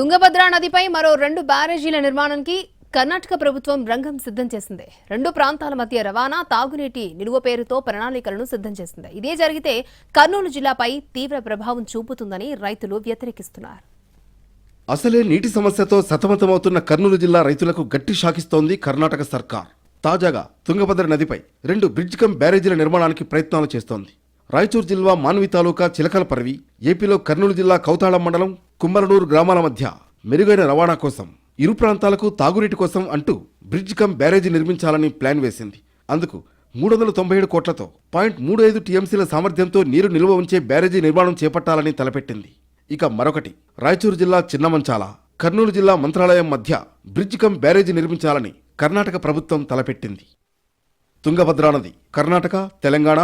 తుంగభద్ర నదిపై మరో రెండు బ్యారేజీల నిర్మాణానికి కర్ణాటక ప్రభుత్వం రంగం సిద్ధం చేసింది. రెండు ప్రాంతాల మధ్య రవాణా తాగునీటి నిలువ పేరుతో ప్రణాళికలను సిద్ధం చేసింది. ఇదే జరిగితే కర్నూలు జిల్లాపై తీవ్ర ప్రభావం చూపుతుందని రైతులు వ్యతిరేకిస్తున్నారు. అసలే నీటి సమస్యతో సతమతమవుతున్న కర్నూలు జిల్లా రైతులకు గట్టి షాకిస్తోంది కర్ణాటక సర్కార్. తాజాగా తుంగభద్ర నదిపై రెండు బ్రిడ్జ్ కమ్ బ్యారేజీల నిర్మాణానికి ప్రయత్నాలు చేస్తోంది. రాయచూరు జిల్లా మాన్వి తాలూకా చిలకలపరవి ఏపీలో కర్నూలు జిల్లా కౌతాళం మండలం కుమ్మరనూరు గ్రామాల మధ్య మెరుగైన రవాణా కోసం ఇరు ప్రాంతాలకు తాగునీటి కోసం అంటూ బ్రిడ్జ్ కమ్ బ్యారేజీ నిర్మించాలని ప్లాన్ వేసింది. అందుకు మూడు వందల తొంభై ఏడు కోట్లతో పాయింట్ మూడు ఐదు టీఎంసీల సామర్థ్యంతో నీరు నిల్వ ఉంచే బ్యారేజీ నిర్మాణం చేపట్టాలని తలపెట్టింది. ఇక మరొకటి రాయచూరు జిల్లా చిన్నమంచాల కర్నూలు జిల్లా మంత్రాలయం మధ్య బ్రిడ్జ్ కమ్ బ్యారేజీ నిర్మించాలని కర్ణాటక ప్రభుత్వం తలపెట్టింది. తుంగభద్రా నది కర్ణాటక తెలంగాణ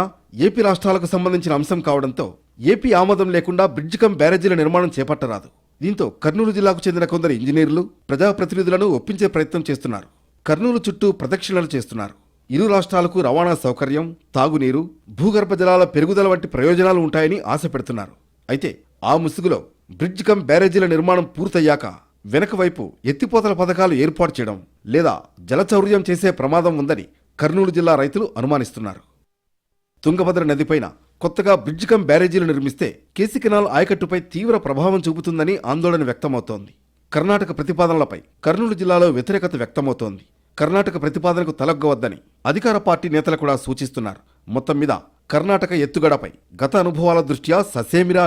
ఏపీ రాష్ట్రాలకు సంబంధించిన అంశం కావడంతో ఏపీ ఆమోదం లేకుండా బ్రిడ్జ్ కమ్ బ్యారేజీల నిర్మాణం చేపట్టరాదు. దీంతో కర్నూలు జిల్లాకు చెందిన కొందరు ఇంజనీర్లు ప్రజాప్రతినిధులను ఒప్పించే ప్రయత్నం చేస్తున్నారు. కర్నూలు చుట్టూ ప్రదక్షిణలు చేస్తున్నారు. ఇరు రాష్ట్రాలకు రవాణా సౌకర్యం తాగునీరు భూగర్భ జలాల పెరుగుదల వంటి ప్రయోజనాలు ఉంటాయని ఆశ పెడుతున్నారు అయితే ఆ ముసుగులో బ్రిడ్జ్ కమ్ బ్యారేజీల నిర్మాణం పూర్తయ్యాక వెనక వైపు ఎత్తిపోతల పథకాలు ఏర్పాటు చేయడం లేదా జలచౌర్యం చేసే ప్రమాదం ఉందని కర్నూలు జిల్లా రైతులు అనుమానిస్తున్నారు. తుంగభద్ర నదిపైన కొత్తగా బ్రిడ్జ్ కమ్ బ్యారేజీలు నిర్మిస్తే కేసీ కెనాల్ ఆయకట్టుపై తీవ్ర ప్రభావం చూపుతుందని ఆందోళన వ్యక్తమవుతోంది. కర్ణాటక ప్రతిపాదనలపై కర్నూలు జిల్లాలో వ్యతిరేకత వ్యక్తమవుతోంది. కర్ణాటక ప్రతిపాదనకు తలగ్గవద్దని అధికార పార్టీ నేతలు కూడా సూచిస్తున్నారు. మొత్తం మీద కర్ణాటక ఎత్తుగడపై గత అనుభవాల దృష్ట్యా ససేమిరా